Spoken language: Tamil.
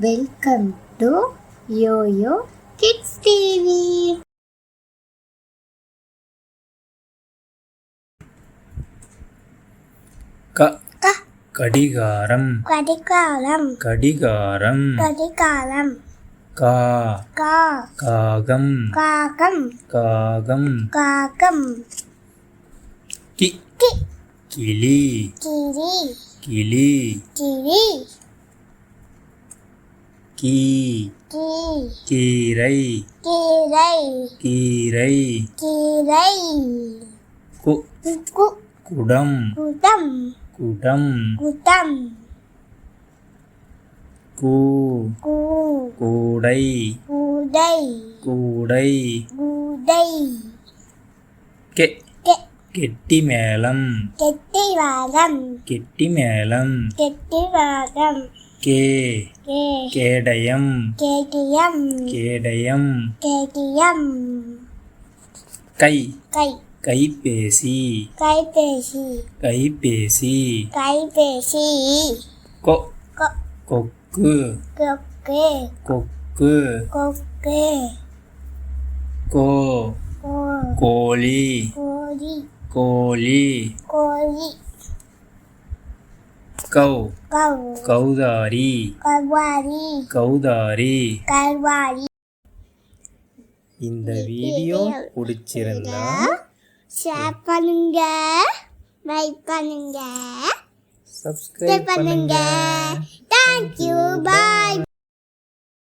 Welcome to YoYo Kids TV க கடிகாரம். கடிகாரம். கடிகாரம். கடிகாரம். கா கா. காகம். காகம். காகம். காகம். கி. கிளி. கிரி கிளி. கிரி கீ. கீரை. கீரை. கீரை. கீரை. குடம். குடம். குடம். குடம். கூ. கூ. கூடை. கூடை. கூடை. கூடை. கெ. கெட்டி மேளம். கெட்டி வாரம். கெட்டி மேளம். கெட்டி வாரம். கே கே கேடயம் கேட்டியம் கேடயம் கேட்டியம் கை கை கைபேசி கைபேசி கைபேசி கைபேசி கொ கொ கொக்கு கொக்கு கொக்கு கொக்கு கோ கோ கோழி கோழி கோழி கோழி கௌ. கௌதாரி. கௌதாரி. கல்வாரி இந்த வீடியோ பிடிச்சிருந்தா ஷேர் பண்ணுங்க லைக் பண்ணுங்க. சப்ஸ்கிரைப் பண்ணுங்க.